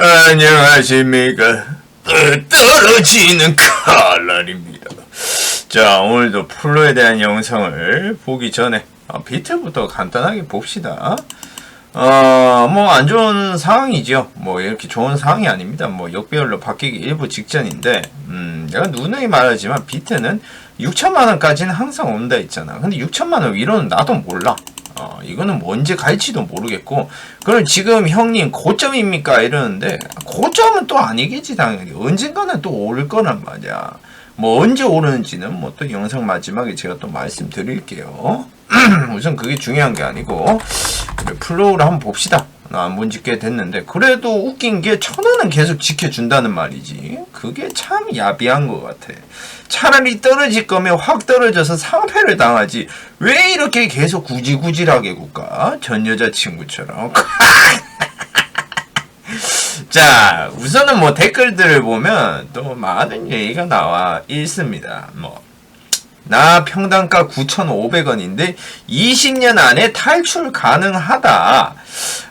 안녕하십니까. 어, 떨어지는 칼날입니다. 자, 오늘도 플로에 대한 영상을 보기 전에 어, 비트부터 간단하게 봅시다. 어, 뭐, 안 좋은 상황이죠. 뭐, 이렇게 좋은 상황이 아닙니다. 뭐, 역배열로 바뀌기 일부 직전인데, 음, 내가 누누이 말하지만 비트는 6천만원까지는 항상 온다 했잖아. 근데 6천만원 위로는 나도 몰라. 어, 이거는 뭐 언제 갈지도 모르겠고, 그럼 지금 형님 고점입니까? 이러는데, 고점은 또 아니겠지, 당연히. 언젠가는 또 오를 거란 말이야. 뭐 언제 오르는지는 뭐 또 영상 마지막에 제가 또 말씀드릴게요. 우선 그게 중요한 게 아니고, 플로우를 한번 봅시다. 나안본지꽤 됐는데, 그래도 웃긴 게 천 원은 계속 지켜준다는 말이지. 그게 참 야비한 것 같아. 차라리 떨어질 거면 확 떨어져서 상패를 당하지. 왜 이렇게 계속 구질구질하게 굴까? 전 여자친구처럼. 자, 우선은 뭐 댓글들을 보면 또 많은 얘기가 나와 있습니다. 뭐, 나 평당가 9,500원인데 20년 안에 탈출 가능하다.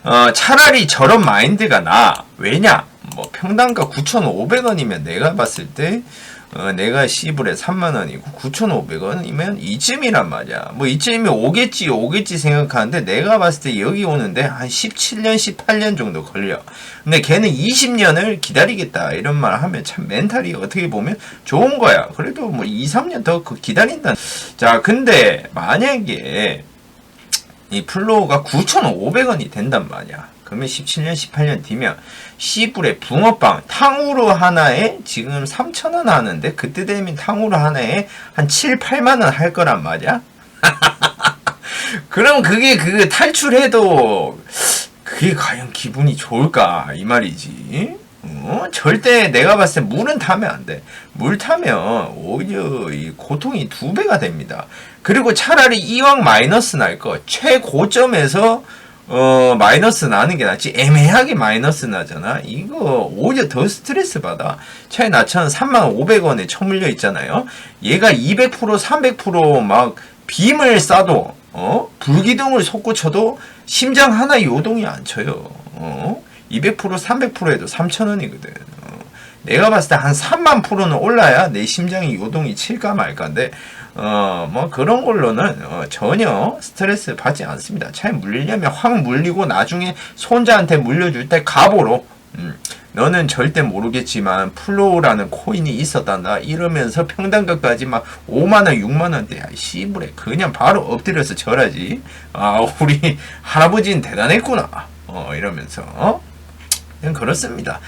어, 차라리 저런 마인드가 나. 왜냐? 뭐 평당가 9,500원이면 내가 봤을 때 어, 내가 시불에 3만원이고 9,500원이면 이쯤이란 말이야. 뭐 이쯤이면 오겠지 오겠지 생각하는데 내가 봤을 때 여기 오는데 한 17년 18년 정도 걸려. 근데 걔는 20년을 기다리겠다 이런 말 하면 참 멘탈이 어떻게 보면 좋은 거야. 그래도 뭐 2, 3년 더그 기다린다. 자 근데 만약에 이 플로우가 9,500원이 된단 말이야. 그러면 17년, 18년 뒤면 시불의 붕어빵 탕후루 하나에 지금 3,000원 하는데 그때 되면 탕후루 하나에 한 7, 8만 원 할 거란 말이야. 그럼 그게 그 탈출해도 그게 과연 기분이 좋을까 이 말이지. 어? 절대 내가 봤을 때 물은 타면 안 돼. 물 타면 오히려 이 고통이 두 배가 됩니다. 그리고 차라리 이왕 마이너스 날 거 최고점에서 어, 마이너스 나는 게 낫지. 애매하게 마이너스 나잖아. 이거 오히려 더 스트레스 받아. 차이 나처럼 35,500원에 처물려 있잖아요. 얘가 200% 300%막 빔을 쏴도 어? 불기둥을 솟구쳐도 심장 하나 요동이 안 쳐요. 어? 200% 300%에도 3,000원이거든. 어. 내가 봤을 때 한 3만 프로는 올라야 내 심장이 요동이 칠까 말까인데 어, 뭐 그런 걸로는 어, 전혀 스트레스 받지 않습니다. 차에 물리려면 확 물리고 나중에 손자한테 물려줄 때 갑오로 음, 너는 절대 모르겠지만 플로우라는 코인이 있었단다 이러면서 평단가까지 막 5만원 6만원대 야 씨부래 그냥 바로 엎드려서 절하지 아 우리 할아버지는 대단했구나 어 이러면서 어? 그렇습니다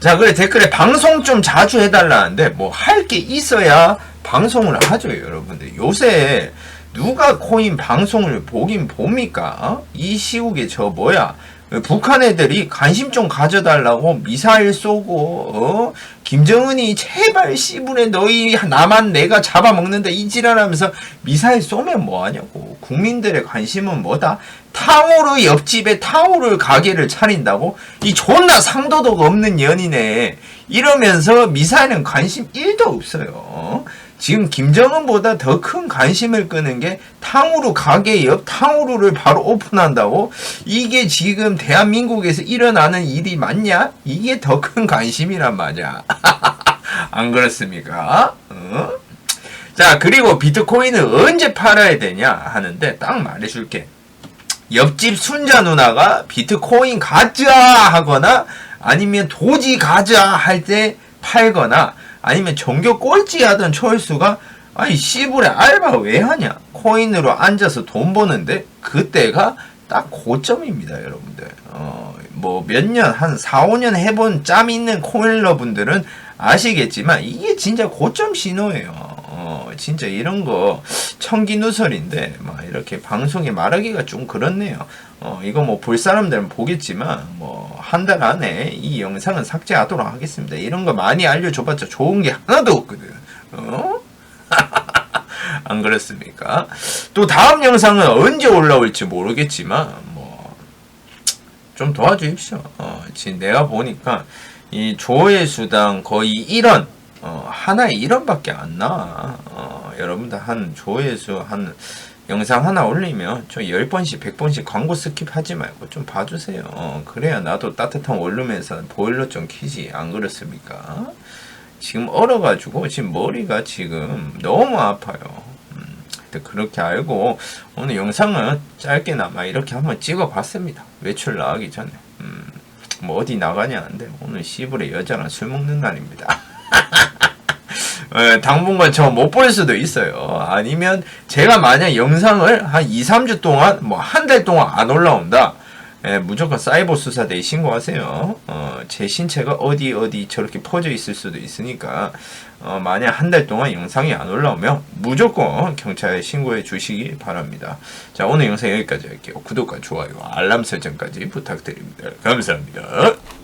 자 그래 댓글에 방송 좀 자주 해달라는데 뭐 할 게 있어야 방송을 하죠, 여러분들. 요새 누가 코인 방송을 보긴 봅니까? 어? 이 시국에 저 뭐야? 북한 애들이 관심 좀 가져달라고 미사일 쏘고 어? 김정은이 제발 씨부레 너희 나만 내가 잡아먹는다 이 지랄하면서 미사일 쏘면 뭐하냐고 국민들의 관심은 뭐다 탕후루 옆집에 탕후루 가게를 차린다고 이 존나 상도덕 없는 연인에 이러면서 미사일은 관심 1도 없어요 어? 지금 김정은보다 더 큰 관심을 끄는 게 탕후루 가게 옆 탕후루를 바로 오픈한다고? 이게 지금 대한민국에서 일어나는 일이 맞냐? 이게 더 큰 관심이란 말이야. 안 그렇습니까? 어? 자, 그리고 비트코인을 언제 팔아야 되냐 하는데 딱 말해줄게. 옆집 순자 누나가 비트코인 가자 하거나 아니면 도지 가자 할 때 팔거나 아니면 종교 꼴찌 하던 철수가 아니 씨부레 알바 왜 하냐? 코인으로 앉아서 돈 버는데 그때가 딱 고점입니다 여러분들. 어, 뭐 몇 년 한 4, 5년 해본 짬 있는 코일러 분들은 아시겠지만 이게 진짜 고점 신호예요 어, 진짜 이런 거 청기누설인데 막 이렇게 방송에 말하기가 좀 그렇네요 어, 이거 뭐 볼 사람들은 보겠지만 뭐 한 달 안에 이 영상은 삭제하도록 하겠습니다. 이런 거 많이 알려줘봤자 좋은 게 하나도 없거든. 어? 안 그렇습니까? 또 다음 영상은 언제 올라올지 모르겠지만 뭐 좀 도와주십시오. 어, 지금 내가 보니까 이 조회수당 거의 1원 어, 하나에 1원밖에 안 나와. 어, 여러분들 한 조회수 한 영상 하나 올리면 좀 10번씩 100번씩 광고 스킵하지 말고 좀 봐주세요. 어, 그래야 나도 따뜻한 원룸에서 보일러 좀 키지 안 그렇습니까? 지금 얼어가지고 지금 머리가 지금 너무 아파요. 음, 그렇게 알고 오늘 영상은 짧게나마 이렇게 한번 찍어봤습니다. 외출 나가기 전에. 음, 뭐 어디 나가냐는데 오늘 시부레 여자랑 술 먹는 날입니다. 예, 당분간 저 못 볼 수도 있어요. 아니면 제가 만약 영상을 한 2, 3주 동안 뭐 한 달 동안 안 올라온다. 예, 무조건 사이버 수사대에 신고하세요. 어, 제 신체가 어디 어디 저렇게 퍼져 있을 수도 있으니까 어, 만약 한 달 동안 영상이 안 올라오면 무조건 경찰에 신고해 주시기 바랍니다. 자 오늘 영상 여기까지 할게요. 구독과 좋아요, 알람 설정까지 부탁드립니다. 감사합니다.